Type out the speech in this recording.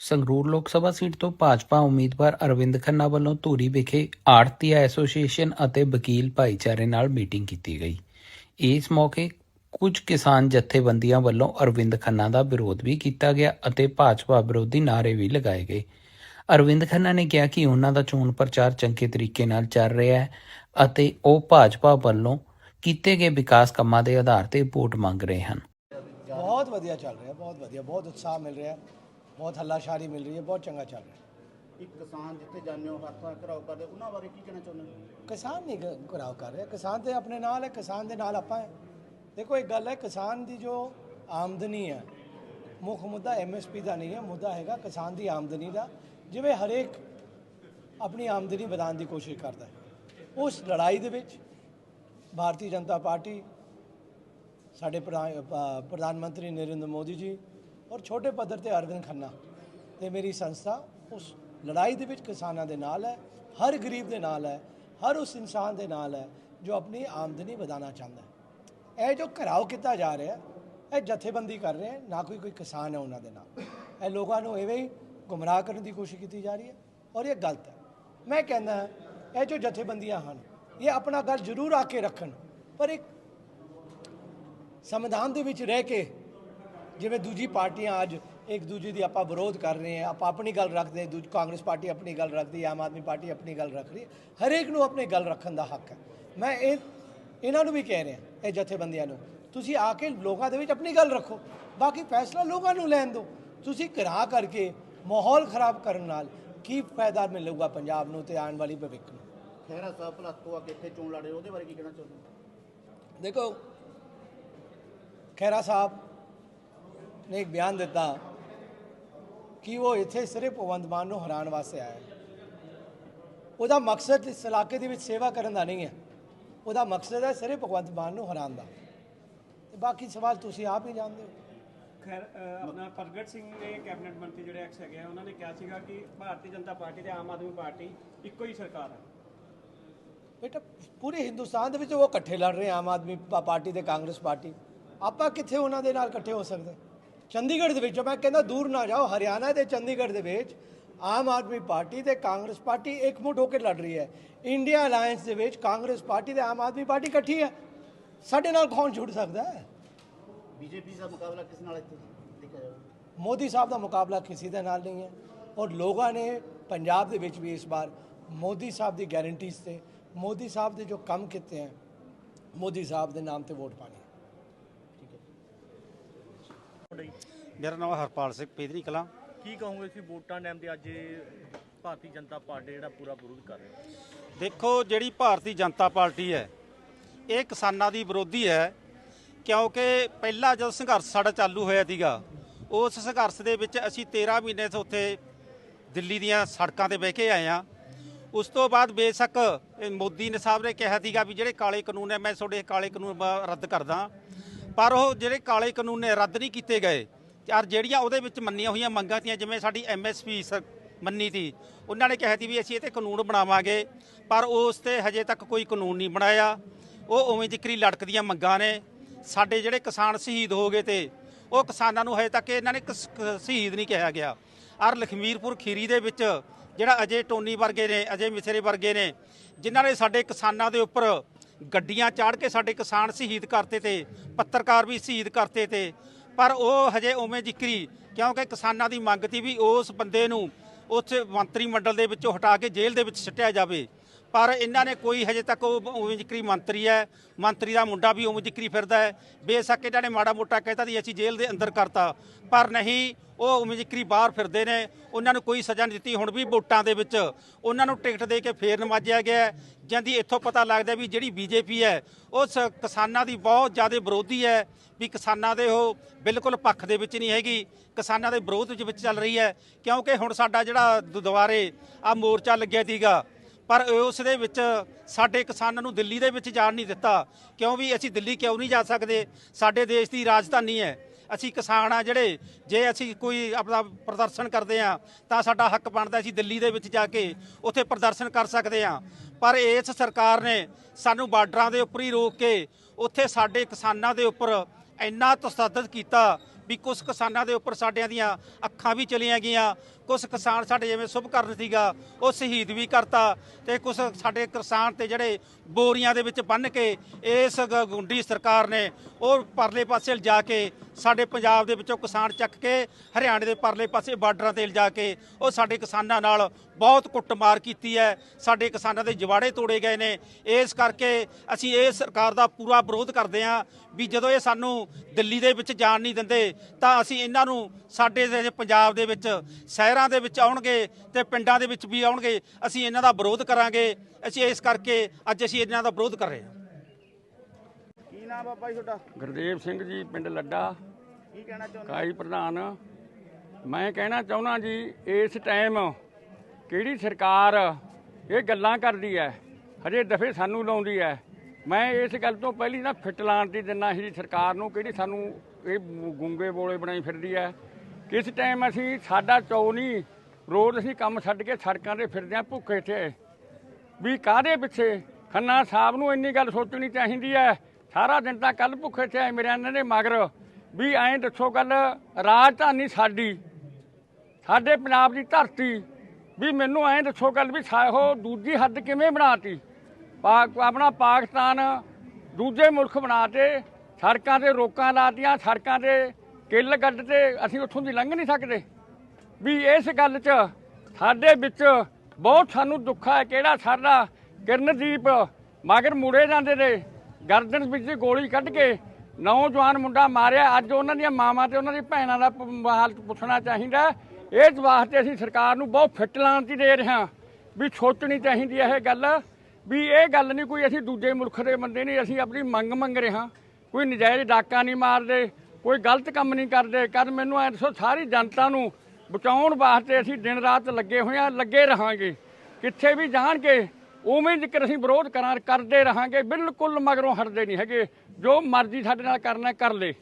ਸੰਗਰੂਰ ਲੋਕ ਸਭਾ ਸੀਟ ਤੋਂ ਭਾਜਪਾ ਉਮੀਦਵਾਰ ਅਰਵਿੰਦ ਖੰਨਾ ਵੱਲੋਂ ਧੂਰੀ ਵਿਖੇ ਆੜਤੀਆ ਐਸੋਸੀਏਸ਼ਨ ਅਤੇ ਵਕੀਲ ਭਾਈਚਾਰੇ ਨਾਲ ਮੀਟਿੰਗ ਕੀਤੀ ਗਈ। ਇਸ ਮੌਕੇ ਕੁਝ ਕਿਸਾਨ ਜਥੇਬੰਦੀਆਂ ਵੱਲੋਂ ਅਰਵਿੰਦ ਖੰਨਾ ਦਾ ਵਿਰੋਧ ਵੀ ਕੀਤਾ ਗਿਆ ਅਤੇ ਭਾਜਪਾ ਵਿਰੋਧੀ ਨਾਅਰੇ ਵੀ ਲਗਾਏ ਗਏ। ਅਰਵਿੰਦ ਖੰਨਾ ਨੇ ਕਿਹਾ ਕਿ ਉਹਨਾਂ ਦਾ ਚੋਣ ਪ੍ਰਚਾਰ ਚੰਗੇ ਤਰੀਕੇ ਨਾਲ ਚੱਲ ਰਿਹਾ ਹੈ ਅਤੇ ਉਹ ਭਾਜਪਾ ਵੱਲੋਂ ਕੀਤੇ ਗਏ ਵਿਕਾਸ ਕੰਮਾਂ ਦੇ ਆਧਾਰ ਤੇ ਵੋਟ ਮੰਗ ਰਹੇ ਹਨ। ਬਹੁਤ ਵਧੀਆ ਚੱਲ ਰਿਹਾ, ਬਹੁਤ ਵਧੀਆ, ਬਹੁਤ ਉਤਸ਼ਾਹ ਮਿਲ ਰਿਹਾ। ਬਹੁਤ ਹੱਲਾਸ਼ਾਰੀ ਮਿਲ ਰਹੀ ਹੈ ਬਹੁਤ ਚੰਗਾ ਚੱਲ ਰਿਹਾ। ਇੱਕ ਕਿਸਾਨ ਜਿੱਥੇ ਜਾਂਦੇ ਹੋ ਹੱਥਾਂ ਘਰਾਓ ਕਰਦੇ ਉਹਨਾਂ ਬਾਰੇ ਕੀ ਕਹਿਣਾ ਚਾਹੁੰਦੇ ਹੋ? ਕਿਸਾਨ ਨਹੀਂ ਗ- ਘਰਾਓ ਕਰ ਰਿਹਾ ਕਿਸਾਨ ਤੇ ਆਪਣੇ ਨਾਲ ਹੈ ਕਿਸਾਨ ਦੇ ਨਾਲ ਆਪਾਂ ਹੈ। ਦੇਖੋ ਇੱਕ ਗੱਲ ਹੈ ਕਿਸਾਨ ਦੀ ਜੋ ਆਮਦਨੀ ਹੈ ਮੁੱਖ ਮੁੱਦਾ ਐਮਐਸਪੀ ਦਾ ਨਹੀਂ ਹੈ ਮੁੱਦਾ ਹੈਗਾ ਕਿਸਾਨ ਦੀ ਆਮਦਨੀ ਦਾ ਜਿਵੇਂ ਹਰੇਕ ਆਪਣੀ ਆਮਦਨੀ ਵਧਾਉਣ ਦੀ ਕੋਸ਼ਿਸ਼ ਕਰਦਾ ਹੈ। ਉਸ ਲੜਾਈ ਦੇ ਵਿੱਚ ਭਾਰਤੀ ਜਨਤਾ ਪਾਰਟੀ ਸਾਡੇ ਪ੍ਰਧਾਨ ਪ- ਪ੍ਰਧਾਨ ਮੰਤਰੀ ਨਰਿੰਦਰ ਮੋਦੀ ਜੀ ਔਰ ਛੋਟੇ ਪੱਧਰ ਤੇ ਅਰਗਨ ਖੰਨਾ ਤੇ ਮੇਰੀ ਸੰਸਥਾ ਉਸ ਲੜਾਈ ਦੇ ਵਿੱਚ ਕਿਸਾਨਾਂ ਦੇ ਨਾਲ ਹੈ ਹਰ ਗਰੀਬ ਦੇ ਨਾਲ ਹੈ ਹਰ ਉਸ ਇਨਸਾਨ ਦੇ ਨਾਲ ਹੈ ਜੋ ਆਪਣੀ ਆਮਦਨੀ ਵਧਾਉਣਾ ਚਾਹੁੰਦਾ ਹੈ। ਇਹ ਜੋ ਘਰਾਓ ਕੀਤਾ ਜਾ ਰਿਹਾ ਹੈ, ਇਹ ਜਥੇਬੰਦੀ ਕਰ ਰਹੇ ਹੈ ਨਾ ਕੋਈ ਕੋਈ ਕਿਸਾਨ ਹੈ ਉਹਨਾਂ ਦੇ ਨਾਲ। ਇਹ ਲੋਕਾਂ ਨੂੰ ਐਵੇਂ ਹੀ ਗੁੰਮਰਾਹ ਕਰਨ ਦੀ ਕੋਸ਼ਿਸ਼ ਕੀਤੀ ਜਾ ਰਹੀ ਹੈ ਔਰ ਇਹ ਗਲਤ ਹੈ। ਮੈਂ ਕਹਿੰਦਾ ਇਹ ਜੋ ਜਥੇਬੰਦੀਆਂ ਹਨ ਇਹ ਆਪਣਾ ਗੱਲ ਜ਼ਰੂਰ ਆ ਕੇ ਰੱਖਣ ਪਰ ਇੱਕ ਸੰਵਿਧਾਨ ਦੇ ਵਿੱਚ ਰਹਿ ਕੇ ਜਿਵੇਂ ਦੂਜੀ ਪਾਰਟੀਆਂ ਅੱਜ ਇੱਕ ਦੂਜੇ ਦੀ ਆਪਾਂ ਵਿਰੋਧ ਕਰ ਰਹੇ ਹਾਂ ਆਪਾਂ ਆਪਣੀ ਗੱਲ ਰੱਖਦੇ ਹਾਂ ਦੂਜੀ ਕਾਂਗਰਸ ਪਾਰਟੀ ਆਪਣੀ ਗੱਲ ਰੱਖਦੀ ਆਮ ਆਦਮੀ ਪਾਰਟੀ ਆਪਣੀ ਗੱਲ ਰੱਖ ਰਹੀ ਹੈ। ਹਰੇਕ ਨੂੰ ਆਪਣੀ ਗੱਲ ਰੱਖਣ ਦਾ ਹੱਕ ਹੈ। ਮੈਂ ਇਹ ਇਹਨਾਂ ਨੂੰ ਵੀ ਕਹਿ ਰਿਹਾ ਇਹ ਜਥੇਬੰਦੀਆਂ ਨੂੰ ਤੁਸੀਂ ਆ ਕੇ ਲੋਕਾਂ ਦੇ ਵਿੱਚ ਆਪਣੀ ਗੱਲ ਰੱਖੋ ਬਾਕੀ ਫੈਸਲਾ ਲੋਕਾਂ ਨੂੰ ਲੈਣ ਦਿਓ। ਤੁਸੀਂ ਘਰਾ ਕਰਕੇ ਮਾਹੌਲ ਖਰਾਬ ਕਰਨ ਨਾਲ ਕੀ ਫਾਇਦਾ ਮਿਲੂਗਾ ਪੰਜਾਬ ਨੂੰ ਤੇ ਆਉਣ ਵਾਲੀ ਭਵਿੱਖ ਨੂੰ? ਖਹਿਰਾ ਸਾਹਿਬ ਭਲੱਤ ਤੋਂ ਆ ਕੇ ਇੱਥੇ ਚੋਣ ਲੜ ਉਹਦੇ ਬਾਰੇ ਕੀ ਕਹਿਣਾ ਚਾਹੁੰਦੇ ਦੇਖੋ ਖੈਰਾ ਸਾਹਿਬ ਨੇ ਇੱਕ ਬਿਆਨ ਦਿੱਤਾ। ਕਿ ਉਹ ਇੱਥੇ ਸਿਰਫ ਭਗਵੰਤ ਮਾਨ ਨੂੰ ਹਰਾਉਣ ਵਾਸਤੇ ਆਇਆ। ਉਹਦਾ ਮਕਸਦ ਇਸ ਇਲਾਕੇ ਦੇ ਵਿੱਚ ਸੇਵਾ ਕਰਨ ਦਾ ਨਹੀਂ ਹੈ। ਉਹਦਾ ਮਕਸਦ ਹੈ ਸਿਰਫ ਭਗਵੰਤ ਮਾਨ ਨੂੰ ਹਰਾਉਣ ਦਾ। ਤੇ ਬਾਕੀ ਸਵਾਲ ਤੁਸੀਂ ਆਪ ਹੀ ਜਾਣਦੇ ਹੋ। ਖੈਰ ਆਪਣਾ ਪ੍ਰਗਟ ਸਿੰਘ ਨੇ ਕੈਬਨਿਟ ਮੰਤਰੀ ਜਿਹੜੇ ਐਕਸ ਹੈਗੇ ਆ ਉਹਨਾਂ ਨੇ ਕਿਹਾ ਸੀਗਾ ਕਿ ਭਾਰਤੀ ਜਨਤਾ ਪਾਰਟੀ ਤੇ ਆਮ ਆਦਮੀ ਪਾਰਟੀ ਇੱਕੋ ਹੀ ਸਰਕਾਰ ਹੈ। ਬੇਟਾ ਪੂਰੇ ਹਿੰਦੁਸਤਾਨ ਦੇ ਵਿੱਚ ਉਹ ਇਕੱਠੇ ਲੜ ਰਹੇ ਆਮ ਆਦਮੀ ਪਾਰਟੀ ਤੇ ਕਾਂਗਰਸ ਪਾਰਟੀ। ਆਪਾਂ ਕਿੱਥੇ ਉਹਨਾਂ ਦੇ ਨਾਲ ਇਕੱਠੇ ਹੋ ਸਕਦੇ? ਚੰਡੀਗੜ੍ਹ ਦੇ ਵਿੱਚ ਮੈਂ ਕਹਿੰਦਾ ਦੂਰ ਨਾ ਜਾਓ ਹਰਿਆਣਾ ਤੇ ਚੰਡੀਗੜ੍ਹ ਦੇ ਵਿੱਚ ਆਮ ਆਦਮੀ ਪਾਰਟੀ ਤੇ ਕਾਂਗਰਸ ਪਾਰਟੀ ਇਕਮੁੱਠ ਹੋ ਕੇ ਲੜ ਰਹੀ ਹੈ। ਇੰਡੀਆ ਅਲਾਈਅੰਸ ਦੇ ਵਿੱਚ ਕਾਂਗਰਸ ਪਾਰਟੀ ਤੇ ਆਮ ਆਦਮੀ ਪਾਰਟੀ ਇਕੱਠੀ ਹੈ। ਸਾਡੇ ਨਾਲ ਕੌਣ ਜੁੜ ਸਕਦਾ ਹੈ? ਬੀਜੇਪੀ ਦਾ ਮੁਕਾਬਲਾ ਕਿਸ ਨਾਲ ਇੱਥੇ ਦੇਖਿਆ ਜਾਵੇ? ਮੋਦੀ ਸਾਹਿਬ ਦਾ ਮੁਕਾਬਲਾ ਕਿਸੇ ਦੇ ਨਾਲ ਨਹੀਂ ਹੈ ਔਰ ਲੋਕਾਂ ਨੇ ਪੰਜਾਬ ਦੇ ਵਿੱਚ ਵੀ ਇਸ ਵਾਰ ਮੋਦੀ ਸਾਹਿਬ ਦੀ ਗਾਰੰਟੀਜ਼ ਤੇ ਮੋਦੀ ਸਾਹਿਬ ਦੇ ਜੋ ਕੰਮ ਕੀਤੇ ਹੈ ਮੋਦੀ ਸਾਹਿਬ ਦੇ ਨਾਮ ਤੇ ਵੋਟ ਪਾਣੀ। ਹੈ ਮੇਰਾ ਨਾਮ ਹਰਪਾਲ ਸਿੰਘ ਪੇਦਰੀ ਕਲਾਂ। ਕੀ ਕਹੋਗੇ ਕਿ ਵੋਟਾਂ ਟਾਈਮ ਤੇ ਅੱਜ ਭਾਰਤੀ ਜਨਤਾ ਪਾਰਟੀ ਜਿਹੜਾ ਪੂਰਾ ਵਿਰੋਧ ਕਰ ਰਿਹਾ? ਦੇਖੋ ਜਿਹੜੀ ਭਾਰਤੀ ਜਨਤਾ ਪਾਰਟੀ ਹੈ ਇਹ ਕਿਸਾਨਾਂ ਦੀ ਵਿਰੋਧੀ ਹੈ ਕਿਉਂਕਿ ਪਹਿਲਾਂ ਜਦੋਂ ਸੰਘਰਸ਼ ਸਾਡਾ ਚਾਲੂ ਹੋਇਆ ਸੀਗਾ ਉਸ ਸੰਘਰਸ਼ ਦੇ ਵਿੱਚ ਅਸੀਂ 13 ਮਹੀਨੇ ਤੋਂ ਉੱਥੇ ਦਿੱਲੀ ਦੀਆਂ ਸੜਕਾਂ ਤੇ ਬਹਿ ਕੇ ਆਏ ਆ ਉਸ ਤੋਂ ਬਾਅਦ ਬੇਸ਼ੱਕ ਇਹ ਮੋਦੀ ਨੇ ਸਾਹਿਬ ਨੇ ਕਿਹਾ ਸੀਗਾ ਵੀ ਜਿਹੜੇ ਕਾਲੇ ਕਾਨੂੰਨ ਹੈ ਮੈਂ ਤੁਹਾਡੇ ਕਾਲੇ ਕਾਨੂੰਨ ਬ- ਰੱਦ ਕਰਦਾ। ਪਰ ਉਹ ਜਿਹੜੇ ਕਾਲੇ ਕਾਨੂੰਨ ਨੇ, ਰੱਦ ਨਹੀਂ ਕੀਤੇ ਗਏ। ਯਾਰ ਜਿਹੜੀਆਂ ਉਹਦੇ ਵਿੱਚ ਮੰਨੀਆਂ ਹੋਈਆਂ ਮੰਗਾਂ ਤੀਆਂ, ਜਿਵੇਂ ਸਾਡੀ ਐਮਐਸਪੀ ਮੰਨੀ ਤੀ, ਉਹਨਾਂ ਨੇ ਕਿਹਾ ਸੀ ਵੀ ਅਸੀਂ ਇਹ ਤੇ ਕਾਨੂੰਨ ਬਣਾਵਾਂਗੇ, ਪਰ ਉਸ ਤੇ ਹਜੇ ਤੱਕ ਕੋਈ ਕਾਨੂੰਨ ਨਹੀਂ ਬਣਾਇਆ। ਉਹ ਉਵੇਂ ਜ਼ਿਕਰੀ ਲਟਕਦੀਆਂ ਮੰਗਾਂ ਨੇ। ਸਾਡੇ ਜਿਹੜੇ ਕਿਸਾਨ ਸ਼ਹੀਦ ਹੋ ਗਏ ਤੇ, ਉਹ ਕਿਸਾਨਾਂ ਨੂੰ ਹਜੇ ਤੱਕ ਇਹਨਾਂ ਨੇ ਕ- ਸ਼ਹੀਦ ਨਹੀਂ ਕਿਹਾ ਗਿਆ। ਔਰ ਲਖਮੀਰਪੁਰ ਖੀਰੀ ਦੇ ਵਿੱਚ ਜਿਹੜਾ ਅਜੇ ਟੋਨੀ ਵਰਗੇ ਨੇ, ਅਜੇ ਮਿਸਰੇ ਵਰਗੇ ਨੇ, ਜਿਨ੍ਹਾਂ ਨੇ ਸਾਡੇ ਕਿਸਾਨਾਂ ਦੇ ਉੱਪਰ ਗੱਡੀਆਂ ਚਾੜ ਕੇ ਸਾਡੇ ਕਿਸਾਨ ਸ਼ਹੀਦ ਕਰਤੇ ਤੇ, ਪੱਤਰਕਾਰ ਵੀ ਸ਼ਹੀਦ ਕਰਤੇ ਤੇ। ਪਰ ਉਹ ਹਜੇ ਉਵੇਂ ਜ਼ਿਕਰੀ, ਕਿਉਂਕਿ ਕਿਸਾਨਾਂ ਦੀ ਮੰਗ ਸੀ ਵੀ ਉਸ ਬੰਦੇ ਨੂੰ ਉਸ ਮੰਤਰੀ ਮੰਡਲ ਦੇ ਵਿੱਚੋਂ ਹਟਾ ਕੇ ਜੇਲ੍ਹ ਦੇ ਵਿੱਚ ਸਿੱਟਿਆ ਜਾਵੇ। ਪਰ ਇਹਨਾਂ ਨੇ ਕੋਈ ਹਜੇ ਤੱਕ ਉਹ ਉਵੇਂ ਜ਼ਿਕਰੀ ਮੰਤਰੀ ਹੈ, ਮੰਤਰੀ ਦਾ ਮੁੰਡਾ ਵੀ ਉਵੇਂ ਜ਼ਿਕਰੀ ਫਿਰਦਾ ਹੈ। ਬੇਸ਼ੱਕ ਇਹਨਾਂ ਨੇ ਮਾੜਾ ਮੋਟਾ ਕਹਿਤਾ ਦੀ ਅਸੀਂ ਜੇਲ੍ਹ ਦੇ ਅੰਦਰ ਕਰਤਾ। ਪਰ ਨਹੀਂ, ਉਹ ਉਵੇਂ ਜ਼ਿਕਰੀ ਬਾਹਰ ਫਿਰਦੇ ਨੇ। ਉਹਨਾਂ ਨੂੰ ਕੋਈ ਸਜ਼ਾ ਨਹੀਂ ਦਿੱਤੀ। ਹੁਣ ਵੀ ਵੋਟਾਂ ਦੇ ਵਿੱਚ ਉਹਨਾਂ ਨੂੰ ਟਿਕਟ ਦੇ ਕੇ ਫੇਰ ਨਵਾਜਿਆ ਗਿਆ ਜਾਂਦੀ ਇੱਥੋਂ ਪਤਾ ਲੱਗਦਾ ਵੀ ਜਿਹੜੀ ਬੀਜੇਪੀ ਹੈ, ਉਹ ਸ- ਕਿਸਾਨਾਂ ਦੀ ਬਹੁਤ ਜ਼ਿਆਦਾ ਵਿਰੋਧੀ ਹੈ। ਵੀ ਕਿਸਾਨਾਂ ਦੇ ਉਹ ਬਿਲਕੁਲ ਪੱਖ ਦੇ ਵਿੱਚ ਨਹੀਂ ਹੈਗੀ। ਕਿਸਾਨਾਂ ਦੇ ਵਿਰੋਧ ਵਿੱਚ ਚੱਲ ਰਹੀ ਹੈ। ਕਿਉਂਕਿ ਹੁਣ ਸਾਡਾ ਜਿਹੜਾ ਦੁ- ਦੁਬਾਰੇ ਆ ਮੋਰਚਾ ਲੱਗਿਆ ਸੀਗਾ ਪਰ ਉਸ ਦੇ ਵਿੱਚ ਸਾਡੇ ਕਿਸਾਨਾਂ ਨੂੰ ਦਿੱਲੀ ਦੇ ਵਿੱਚ ਜਾਣ ਨਹੀਂ ਦਿੱਤਾ। ਕਿਉਂ ਵੀ ਅਸੀਂ ਦਿੱਲੀ ਕਿਉਂ ਨਹੀਂ ਜਾ ਸਕਦੇ? ਸਾਡੇ ਦੇਸ਼ ਦੀ ਰਾਜਧਾਨੀ ਹੈ। ਅਸੀਂ ਕਿਸਾਨ ਆ ਜਿਹੜੇ, ਜੇ ਅਸੀਂ ਕੋਈ ਆਪਣਾ ਪ੍ਰਦਰਸ਼ਨ ਕਰਦੇ ਆ ਤਾਂ ਸਾਡਾ ਹੱਕ ਬਣਦਾ ਅਸੀਂ ਦਿੱਲੀ ਦੇ ਵਿੱਚ ਜਾ ਕੇ ਉੱਥੇ ਪ੍ਰਦਰਸ਼ਨ ਕਰ ਸਕਦੇ ਆ ਪਰ ਇਸ ਸਰਕਾਰ ਨੇ ਸਾਨੂੰ ਬਾਰਡਰਾਂ ਦੇ ਉੱਪਰ ਹੀ ਰੋਕ ਕੇ ਉੱਥੇ ਸਾਡੇ ਕਿਸਾਨਾਂ ਦੇ ਉੱਪਰ ਇੰਨਾ ਤਸੱਦਦ ਕੀਤਾ ਵੀ ਕੁਝ ਕਿਸਾਨਾਂ ਦੇ ਉੱਪਰ ਸਾਡਿਆਂ ਦੀਆਂ ਅੱਖਾਂ ਵੀ ਚਲੀਆਂ ਗਈਆਂ। ਕੁਝ ਕਿਸਾਨ ਸਾਡੇ ਜਿਵੇਂ ਸੁਭ ਕਰਨ ਸੀਗਾ, ਉਹ ਸ਼ਹੀਦ ਵੀ ਕਰਤਾ ਤੇ ਕੁਝ ਸਾਡੇ ਕਿਸਾਨ ਤੇ ਜਿਹੜੇ ਬੋਰੀਆਂ ਦੇ ਵਿੱਚ ਬੰਨ ਕੇ ਇਸ ਗੁੰਡੀ ਸਰਕਾਰ ਨੇ ਉਹ ਪਰਲੇ ਪਾਸੇ ਲਿਜਾ ਕੇ ਸਾਡੇ ਪੰਜਾਬ ਦੇ ਵਿੱਚੋਂ ਕਿਸਾਨ ਚੱਕ ਕੇ ਹਰਿਆਣੇ ਦੇ ਪਰਲੇ ਪਾਸੇ ਬਾਰਡਰਾਂ ਤੇ ਲਿਜਾ ਕੇ ਉਹ ਸਾਡੇ ਕਿਸਾਨਾਂ ਨਾਲ ਬਹੁਤ ਕੁੱਟਮਾਰ ਕੀਤੀ ਹੈ। ਸਾਡੇ ਕਿਸਾਨਾਂ ਦੇ ਜਵਾੜੇ ਤੋੜੇ ਗਏ ਨੇ। ਇਸ ਕਰਕੇ ਅਸੀਂ ਇਹ ਸਰਕਾਰ ਦਾ ਪੂਰਾ ਵਿਰੋਧ ਕਰਦੇ ਹਾਂ ਵੀ ਜਦੋਂ ਇਹ ਸਾਨੂੰ ਦਿੱਲੀ ਦੇ ਵਿੱਚ ਜਾਣ ਨਹੀਂ ਦਿੰਦੇ ਤਾਂ ਅਸੀਂ ਇਹਨਾਂ ਨੂੰ ਸਾਡੇ ਪੰਜਾਬ ਦੇ ਵਿੱਚ ਸ਼ਹਿਰਾਂ ਦੇ ਵਿੱਚ ਆਉਣਗੇ ਤੇ ਪਿੰਡਾਂ ਦੇ ਵਿੱਚ ਵੀ ਆਉਣਗੇ। ਅਸੀਂ ਇਹਨਾਂ ਦਾ ਵਿਰੋਧ ਕਰਾਂਗੇ। ਅਸੀਂ ਇਸ ਕਰਕੇ ਅੱਜ ਅਸੀਂ ਇਹਨਾਂ ਦਾ ਵਿਰੋਧ ਕਰ ਰਹੇ ਹਾਂ। ਕੀ ਨਾਮ ਬਾਬਾ ਜੀ ਤੁਹਾਡਾ? ਗੁਰਦੇਵ ਸਿੰਘ ਜੀ ਪਿੰਡ ਲੱਡਾ। ਕੀ ਕਹਿਣਾ ਚਾਹੁੰਦੇ? ਕਾਈ ਪ੍ਰਧਾਨ। ਮੈਂ ਕਹਿਣਾ ਚਾਹੁੰਦਾ ਜੀ ਇਸ ਟਾਈਮ ਕਿਹੜੀ ਸਰਕਾਰ ਇਹ ਗੱਲਾਂ ਕਰਦੀ ਹੈ? ਹਜੇ ਦਫੇ ਸਾਨੂੰ ਲਾਉਂਦੀ ਹੈ। ਮੈਂ ਇਸ ਗੱਲ ਤੋਂ ਪਹਿਲੀ ਨਾ ਫਿੱਟ ਲਾਣ ਦੀ ਦਿੰਨਾ ਸੀ ਸਰਕਾਰ ਨੂੰ ਕਿਹੜੀ ਸਾਨੂੰ ਇਹ ਗੁੰਗੇ ਬੋਲੇ ਬਣਾਈ ਫਿਰਦੀ ਹੈ। ਕਿਸ ਟਾਈਮ ਅਸੀਂ ਸਾਡਾ ਚੌ ਨਹੀਂ ਰੋਜ਼ ਅਸੀਂ ਕੰਮ ਛੱਡ ਕੇ ਸੜਕਾਂ ਤੇ ਫਿਰਦੇ ਹਾਂ ਭੁੱਖੇ ਤੇ ਵੀ ਕਾਹਦੇ ਪਿੱਛੇ? ਖੰਨਾ ਸਾਹਿਬ ਨੂੰ ਇੰਨੀ ਗੱਲ ਸੋਚਣੀ ਚਾਹੀਦੀ ਹੈ। ਸਾਰਾ ਦਿਨ ਤਾਂ ਕੱਲ ਭੁੱਖੇ ਤੇ ਆਏ ਮੇਰੇ ਇਹਨਾਂ ਦੇ ਮਗਰ ਵੀ ਐਂ ਦੱਸੋ ਗੱਲ ਰਾਜਧਾਨੀ ਸਾਡੀ। ਸਾਡੇ ਪੰਜਾਬ ਦੀ ਧਰਤੀ ਵੀ ਮੈਨੂੰ ਐਂ ਦੱਸੋ ਗੱਲ ਵੀ ਸਾ- ਦੂਜੀ ਹੱਦ ਕਿਵੇਂ ਬਣਾਤੀ? ਪਾਕ ਆਪਣਾ ਪਾਕਿਸਤਾਨ ਦੂਜੇ ਮੁਲਕ ਬਣਾਤੇ ਸੜਕਾਂ ਤੇ ਰੋਕਾਂ ਲਾਤੀਆਂ, ਸੜਕਾਂ ਤੇ ਕਿੱਲ ਗੱਡ ਤੇ ਅਸੀਂ ਉੱਥੋਂ ਦੀ ਲੰਘ ਨਹੀਂ ਸਕਦੇ। ਵੀ ਇਸ ਗੱਲ 'ਚ ਸਾਡੇ ਵਿੱਚ ਬਹੁਤ ਸਾਨੂੰ ਦੁੱਖ ਹੈ ਕਿਹੜਾ ਸਾਡਾ ਕਿਰਨਦੀਪ ਮਗਰ ਮੁੜੇ ਜਾਂਦੇ ਨੇ। ਗਰਦਨ ਵਿੱਚ ਗੋਲੀ ਕੱਢ ਕੇ ਨੌਜਵਾਨ ਮੁੰਡਾ ਮਾਰਿਆ। ਅੱਜ ਉਹਨਾਂ ਦੀਆਂ ਮਾਵਾਂ ਤੇ ਉਹਨਾਂ ਦੀ ਭੈਣਾਂ ਦਾ ਪ- ਪੁੱਛਣਾ ਚਾਹੀਦਾ ਇਸ ਵਾਸਤੇ ਅਸੀਂ ਸਰਕਾਰ ਨੂੰ ਬਹੁਤ ਫਿੱਟ ਲਾਂਤੀ ਦੇ ਰਹੇ ਹਾਂ ਵੀ ਸੋਚਣੀ ਚਾਹੀਦੀ ਹੈ ਇਹ ਗੱਲ, ਵੀ ਇਹ ਗੱਲ ਨਹੀਂ ਕੋਈ ਅਸੀਂ ਦੂਜੇ ਮੁਲਕ ਦੇ ਬੰਦੇ ਨਹੀਂ, ਅਸੀਂ ਆਪਣੀ ਮੰਗ ਮੰਗ ਰਹੇ ਹਾਂ। ਕੋਈ ਨਜਾਇਜ਼ ਡਾਕਾ ਨਹੀਂ ਮਾਰਦੇ, ਕੋਈ ਗਲਤ ਕੰਮ ਨਹੀਂ ਕਰਦੇ। ਕਰ ਮੈਨੂੰ ਐ ਦੱਸੋ, ਸਾਰੀ ਜਨਤਾ ਨੂੰ ਬਚਾਉਣ ਵਾਸਤੇ ਅਸੀਂ ਦਿਨ ਰਾਤ ਲੱਗੇ ਹੋਏ ਆ ਲੱਗੇ ਰਹਾਂਗੇ। ਕਿੱਥੇ ਵੀ ਜਾਣਗੇ ਉਵੇਂ ਜ਼ਿਕਰ ਅਸੀਂ ਵਿਰੋਧ ਕਰਾਂ, ਕਰਦੇ ਰਹਾਂਗੇ, ਬਿਲਕੁਲ ਮਗਰੋਂ ਹਟਦੇ ਨਹੀਂ ਹੈਗੇ। ਜੋ ਮਰਜ਼ੀ ਸਾਡੇ ਨਾਲ ਕਰਨਾ ਕਰ ਲੇ।